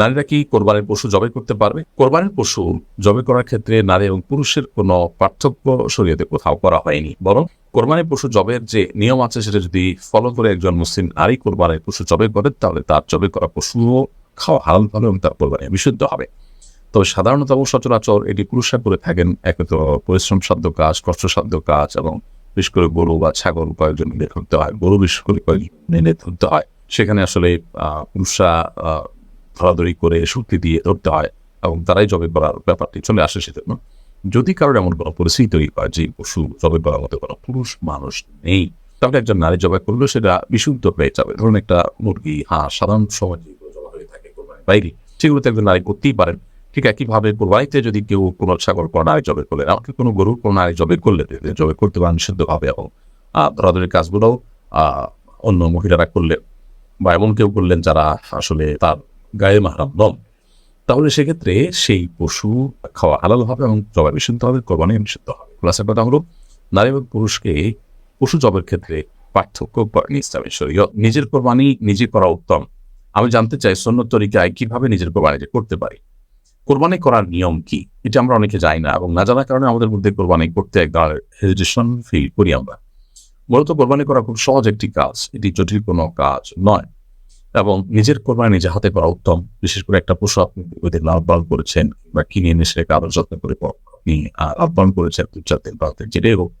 নারীরা কি কোরবানির পশু জবাই করতে পারবে? কোরবানির পশু জবাই করার ক্ষেত্রে নারী এবং পুরুষের কোনো পার্থক্য শরীয়তে কোথাও করা হয়নি। বরং কোরবানির পশু জবের যে নিয়ম আছে, সেটা যদি ফলো করে একজন মুসলিম নারী কোরবানির পশু জবে করে তাহলে তার জবে করা পশুও খাওয়া হালাল হবে এবং তার কোরবানি বিশুদ্ধ হবে। তবে সাধারণত সচরাচর এটি পুরুষরা করে থাকেন এক তো পরিশ্রম সাধ্য কাজ কষ্টসাধ্য কাজ এবং বিশেষ করে গরু বা ছাগল কয়েকজন মিলে ধরতে হয়, গরু বিশেষ করে কয়েকজন মিলে ধরতে হয়। সেখানে আসলে পুরুষরা ধরাধরি করে শক্তি দিয়ে ধরতে হয় এবং তারাই জবে করার ব্যাপারটি চলে আসে সেজন্য। যদি কারোর এমন কোনো পরিস্থিতি তৈরি হয় যে পশু জবে করার মতো কোনো পুরুষ মানুষ নেই, তাহলে একজন নারী জবাই করলে সেটা বিশুদ্ধ হয়ে যাবে। ধরুন একটা মুরগি, হাঁস, সাধারণ সময় যেগুলো হয়ে থাকে বাইরে, সেগুলোতে একজন নারী করতেই পারেন। ঠিক একইভাবে কোরবানিতে যদি কেউ কোনো ছাগল, কোনো নারী জবে করলেন আমাকে কোনো গরু, কোনো নারী জবে করলে জবে করতে পারেন নিষিদ্ধভাবে এবং ধরাধরি কাজগুলোও অন্য মহিলারা করলেন বা এমন কেউ করলেন যারা আসলে তার গায়ে মাহারাম নন তাহলে সেক্ষেত্রে সেই পশু খাওয়া হালাল হবে এবং জবাই বিশুদ্ধ হবে, কোরবানি নিষিদ্ধ হবে। খোলাসার কথা হলো, নারী এবং পুরুষকে পশু জবের ক্ষেত্রে পার্থক্য করেনি ইসলামের শরীয়ত। নিজের কোরবানি নিজে করা উত্তম। আমি জানতে চাই সন্ন্যত তরিকায় কীভাবে নিজের কোরবানি করতে পারি? কোরবানি করার নিয়ম কি? এটা আমরা অনেকে জানি না এবং না জানার কারণে আমাদের মধ্যে কোরবানি করতে এক হেজিটেশন ফিল করি আমরা। মূলত কোরবানি করা খুব সহজ একটি কাজ, এটি জটিল কোনো কাজ নয়। এবং নিজের কোরবানি নিজে হাতে করা উত্তম। বিশেষ করে একটা পশু আপনি ওদের লাভ পালন করেছেন বা কিনে এনে সেটাকে আরও যত্ন করে আপনি আহ, লাভ পালন করেছেন দু চার দিন পাঁচ যেটাই হোক।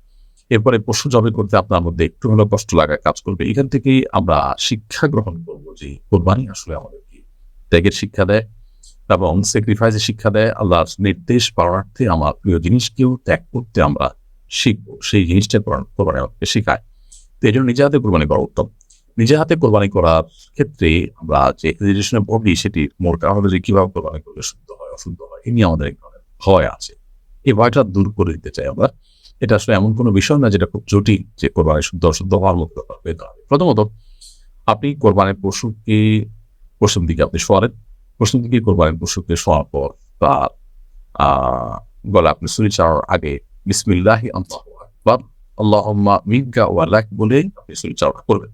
এরপরে পশু জবে করতে আপনার মধ্যে একটু হলেও কষ্ট লাগা কাজ করবে। এখান থেকেই আমরা শিক্ষা গ্রহণ করব যে কোরবানি আসলে আমাদের কি। ত্যাগের শিক্ষা দেয় এবং স্যাক্রিফাইসের শিক্ষা দেয়। আল্লাহর নির্দেশ পালনার্থে আমার প্রিয় জিনিসকেও ত্যাগ করতে আমরা শিখব। সেই জিনিসটা কোরবানি আমাকে শেখায়। তো এই জন্য নিজে হাতে কোরবানি করা উত্তম। নিজে হাতে কোরবানি করার ক্ষেত্রে আমরা যে রেজিস্ট্রেশনে ভোগি সেটি মোর কারণ যে কীভাবে কোরবানি করলে শুদ্ধ হয়, অশুদ্ধ হয়, এ নিয়ে আমাদের এক ধরনের ভয় আছে। এই ভয়টা দূর করে দিতে চাই আমরা। এটা আসলে এমন কোনো বিষয় না যেটা খুব জটিল যে কোরবানি শুদ্ধ, অশুদ্ধ হওয়ার মতো পেতে হবে প্রথমত, আপনি কোরবানির পশুকে পশ্চিম দিকে আপনি শোয়ারেন পশ্চিম দিকে কোরবানির পশুকে শোয়ার পর তার গলা আপনি সুরি চাওয়ার আগে বিসমিল্লাহি আল্লাহু আল্লাহুম্মা মিনকা ওয়া বলে আপনি সুরি চাওয়া করবেন।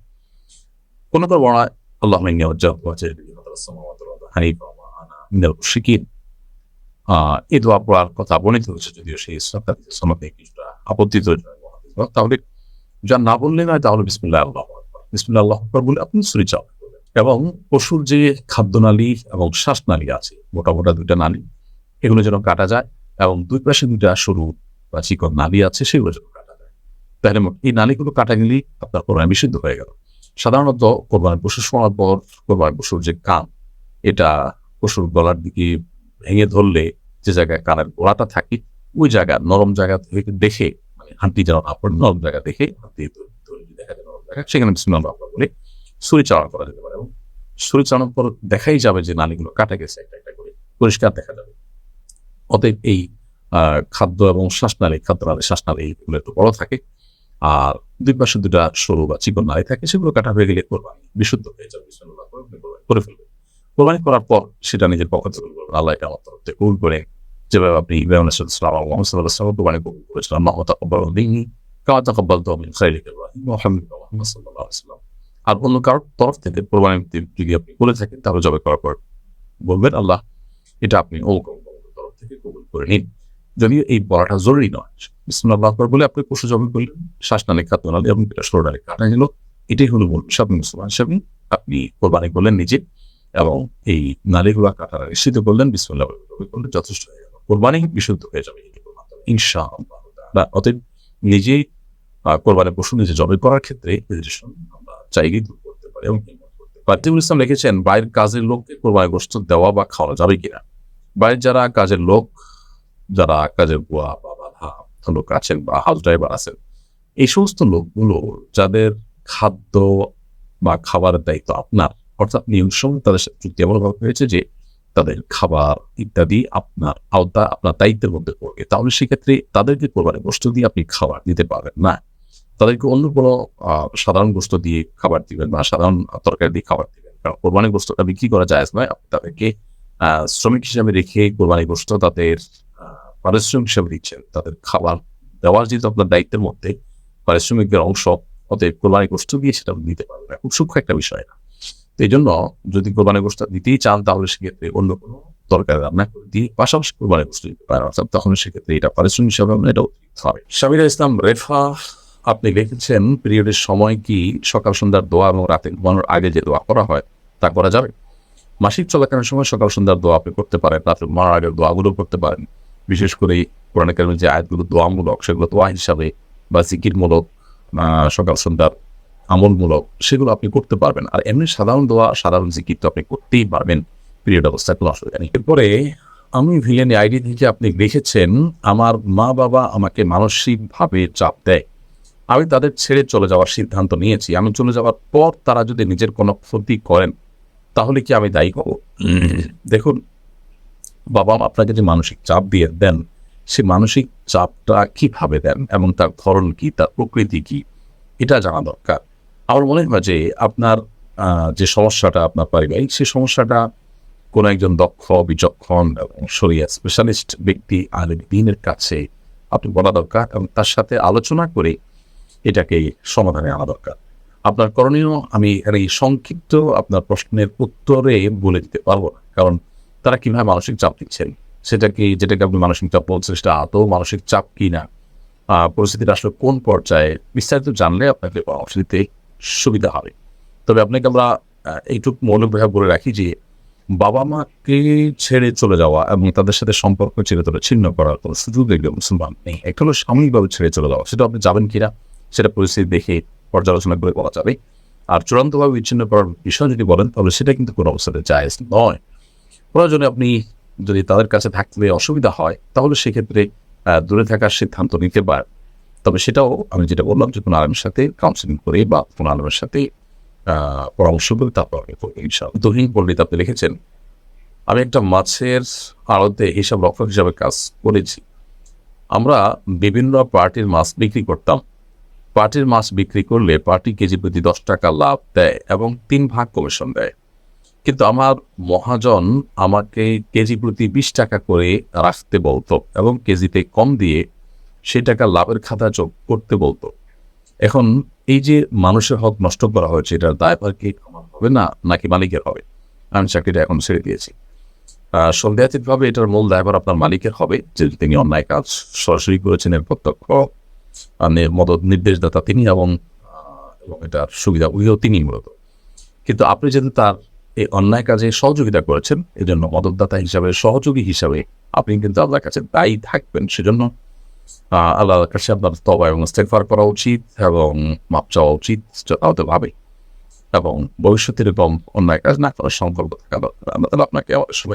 কোন বর্ণায় আল্লাহ আহ এই দোয়া পড়ার কথা বর্ণিত হয়েছে, যদিও সেই কিছুটা আপত্তি তৈরি মহাদিস। তাহলে যা না বললে নয়, তাহলে বিসমিল্লাহ আল্লাহ বিসমিল্লাহ আল্লাহ বলে আপনি করবেন। এবং পশুর যে খাদ্যনালী এবং শ্বাসনালী আছে, মোটা মোটা দুইটা নালী, এগুলো যেন কাটা যায়, এবং দুই পাশে দুইটা সরু বা চিকন নালী আছে, সেগুলো যেন কাটা যায়। তাহলে এই নালীগুলো কাটা গেলেই আপনার কোরআন বিশুদ্ধ হয়ে গেল। সাধারণত কোরবানির পশু শোনার পর কোরবানির পশুর যে কান, এটা পশুর গলার দিকে ভেঙে ধরলে যে জায়গায় কানের গোড়াটা থাকে, ওই জায়গা, নরম জায়গা থেকে দেখে মানে হাঁটি যেন না পড়ে, নরম জায়গা দেখে হাঁটি দেখা যায় সেখানে বিসমিল্লাহ বলে ছুরি চালনা করা যেতে পারে। এবং ছুরি চালানোর পর দেখাই যাবে যে নালীগুলো কাটা গেছে একটা একটা করে, পরিষ্কার দেখা যাবে। অতএব এই খাদ্য এবং শ্বাসনালী, খাদ্যনালী, শ্বাসনালী এগুলো একটু বড় থাকে। আর দুই পাশে দুটা সরু বা চিকন নালী থাকে, সেগুলো কাটা হয়ে গেলে কোরবানি, বিশুদ্ধ হয়ে যাবে করে আপনি কোরবানি করার পর সেটা নিজের পক্ষ থেকে আল্লাহ আমার তরফ থেকে কবুল করে যেভাবে আপনি মোহাম্মদ সাল্লাহ সাল্লাম কোরবানি কবুল করেছিলেন সাল্লাল্লাহু আলাইহি ওয়াসাল্লাম। আর অন্য কারোর তরফ থেকে কোরবানি যদি আপনি বলে থাকেন, তাহলে জবে করার পর বলবেন, আল্লাহ, এটা আপনি ও তরফ থেকে কবুল করে নিন। যদিও এই বলাটা জরুরি নয়। বিসমুল্লাহ আকবর বলে আপনি পশু জবে করলেন শ্বাসনালী খাদ্যনালী এবং সরনালী কাটা গেল এটাই হলো মূল। বিষয়। মুসলমান হিসাবে আপনি কোরবানি করলেন নিজে এবং এই নালীগুলো কাটা নিশ্চিত করলেন বিসমুল্লাহ বলে করলে যথেষ্ট হয়ে গেল। কোরবানি বিশুদ্ধ হয়ে যাবে। ইনশা আল্লাহ অতএব নিজে আহ, কোরবানির পশু নিজে জবে করার ক্ষেত্রে আমরা চাইলেই দূর করতে পারি এবং হিম্মত করতে পারি। পাতিবুল ইসলাম লিখেছেন বাইরের কাজের লোককে কোরবানি গোষ্ঠ দেওয়া বা খাওয়ানো যাবে কিনা? বাইরের যারা কাজের লোক যারা কাজের বুয়া বা বাধা লোক আছেন বা হাউস ড্রাইভার আছেন, এই সমস্ত লোকগুলো যাদের খাদ্য বা খাবারের দায়িত্ব আপনার, অর্থাৎ নিয়ম সঙ্গে তাদের সাথে চুক্তি এমনভাবে হয়েছে যে তাদের খাবার ইত্যাদি আপনার আওতা, আপনার দায়িত্বের মধ্যে পড়বে, তাহলে সেক্ষেত্রে তাদেরকে কোরবানি গোষ্ঠ দিয়ে আপনি খাবার দিতে পারবেন না। তাদেরকে অন্য কোনো সাধারণ গোষ্ঠ দিয়ে খাবার দিবেন বা সাধারণ তরকারি দিয়ে খাবার দিবেন। কারণ কোরবানি গোষ্ঠটা বিক্রি করা যায় নয় আপনি তাদেরকে শ্রমিক হিসাবে রেখে কোরবানি গোষ্ঠ তাদের পারিশ্রমিক হিসাবে দিচ্ছেন তাদের খাবার দেওয়ার যেহেতু আপনার দায়িত্বের মধ্যে, পারিশ্রমিকের অংশ, অতএব কোরবানি গোষ্ঠ দিয়ে সেটা দিতে পারবেন না। খুব সূক্ষ্ম একটা বিষয় না। তো এই জন্য যদি কোরবানি গোষ্ঠটা দিতেই চান, তাহলে সেক্ষেত্রে অন্য কোনো তরকারি রান্না করে দিয়ে পাশাপাশি কোরবানি গোষ্ঠ দিতে পারেন। অর্থাৎ তখন সেক্ষেত্রে এটা পারিশ্রমিক হিসাবে আপনার এটা অতিরিক্ত হবে। সামিরা ইসলাম, রেফা, আপনি লিখেছেন, পিরিয়ডের সময় কি সকাল সন্ধ্যার দোয়া এবং রাতে ঘুমানোর আগে যে দোয়া করা হয়, তা করা যাবে? মাসিক চলাকালীন সময় সকাল সন্ধ্যার দোয়া আপনি করতে পারেন, রাতে ঘুমানোর আগের দোয়াগুলো করতে পারেন। বিশেষ করে কোরআন কারিমের যে আয়াতগুলো, দোয়ামূলক, সেগুলো দোয়া হিসাবে বা জিকিরমূলক সকাল সন্ধ্যার আমলমূলক, সেগুলো আপনি করতে পারবেন। আর এমনি সাধারণ দোয়া, সাধারণ জিকির তো আপনি করতেই পারবেন। পিরিয়ড অবস্থায় কোনো অসুবিধা নেই এরপরে আমি ভিলেনি আইডি থেকে আপনি দেখেছেন, আমার মা বাবা আমাকে মানসিকভাবে চাপ দেয়। আমি তাদের ছেড়ে চলে যাওয়ার সিদ্ধান্ত নিয়েছি। আমি চলে যাওয়ার পর তারা যদি নিজের কোনো ক্ষতি করেন, তাহলে কি আমি দায়ী হব? দেখুন বাবা মা আপনাকে যে মানসিক চাপ দিয়ে দেন, সে মানসিক চাপটা কীভাবে দেন এবং তার ধরন কি, তার প্রকৃতি কি, এটা জানা দরকার। আমার মনে হয় যে আপনার যে সমস্যাটা আপনার পারিবারিক সেই সমস্যাটা কোনো একজন দক্ষ, বিচক্ষণ এবং সরিয়া স্পেশালিস্ট ব্যক্তি আলেম দিনের কাছে আপনি বলা দরকার এবং তার সাথে আলোচনা করে এটাকে সমাধানে আনা দরকার। আপনার করণীয়, আমি এই সংক্ষিপ্ত আপনার প্রশ্নের উত্তরে বলে দিতে পারব না। কারণ তারা কীভাবে মানসিক চাপ দিচ্ছেন সেটা কি, যেটাকে আপনি মানসিক চাপ বলছেন, সেটা আদৌ মানসিক চাপ কি না পরিস্থিতিটা আসলে কোন পর্যায়ে? বিস্তারিত জানলে আপনাকে পরামর্শ দিতে সুবিধা হবে। তবে আপনাকে আমরা এইটুকু মৌলিকভাবে বলে রাখি যে, বাবা মাকে ছেড়ে চলে যাওয়া এবং তাদের সাথে সম্পর্ক ছেড়ে তোলা, ছিন্ন করার কোনো সুযোগ দেখলে মুসলমান নেই। একটা হলো সাময়িকভাবে ছেড়ে চলে যাওয়া। সেটা আপনি যাবেন কিনা, সেটা পরিস্থিতি দেখে পর্যালোচনা করে বলা যাবে। আর চূড়ান্তভাবে বিচ্ছিন্ন করার বিষয় যদি বলেন, তাহলে সেটা কিন্তু কোনো অবস্থাতে জায়েজ নয়। প্রয়োজনে আপনি যদি তাদের কাছে থাকলে অসুবিধা হয়, তাহলে সেক্ষেত্রে দূরে থাকার সিদ্ধান্ত নিতে পারেন। তবে সেটাও আমি যেটা বললাম যে কোনো আলমের সাথে কাউন্সিলিং করে বা কোনো আলমের সাথে পরামর্শ করে তারপর আপনি করবেন, ইনশাআল্লাহ। পণ্ডিত আপনি লিখেছেন, আমি একটা মাছের আড়তে হিসাব রক্ষক হিসাবে কাজ করেছি। আমরা বিভিন্ন পার্টির মাছ বিক্রি করতাম। পার্টির মাছ বিক্রি করলে পার্টি কেজি প্রতি দশ টাকা লাভ দেয় এবং তিন ভাগ কমিশন দেয়। কিন্তু আমার মহাজন আমাকে কেজি প্রতি বিশ টাকা করে রাখতে বলতো এবং কেজিতে কম দিয়ে সে টাকা লাভের খাতা যোগ করতে বলতো। এখন এই যে মানুষের হক নষ্ট করা হয়েছে, এটার দায়ভার কি হবে না, নাকি মালিকের হবে? আমি চাকরিটা এখন ছেড়ে দিয়েছি। সন্দেহাতীতভাবে এটার মূল দায়ভার আপনার মালিকের হবে, যে তিনি অন্যায় কাজ সরাসরি করেছেন, এর প্রত্যক্ষ মদত নির্দেশদাতা তিনি এবং এটার সুবিধা উইও তিনি মূলত। কিন্তু আপনি যেহেতু তার এই অন্যায় কাজে সহযোগিতা করেছেন। এই জন্য মদতদাতা হিসাবে, সহযোগী হিসাবে আপনি কিন্তু আল্লাহর কাছে দায়ী থাকবেন সেজন্য আল্লাহর কাছে আপনার তবা এবং স্টেফার করা উচিত এবং মাপ চাওয়া উচিত যথাযথভাবে এবং ভবিষ্যতে এরকম অন্যায় কাজ না করার সংকল্প থাকা দরকার। আপনাকে সময়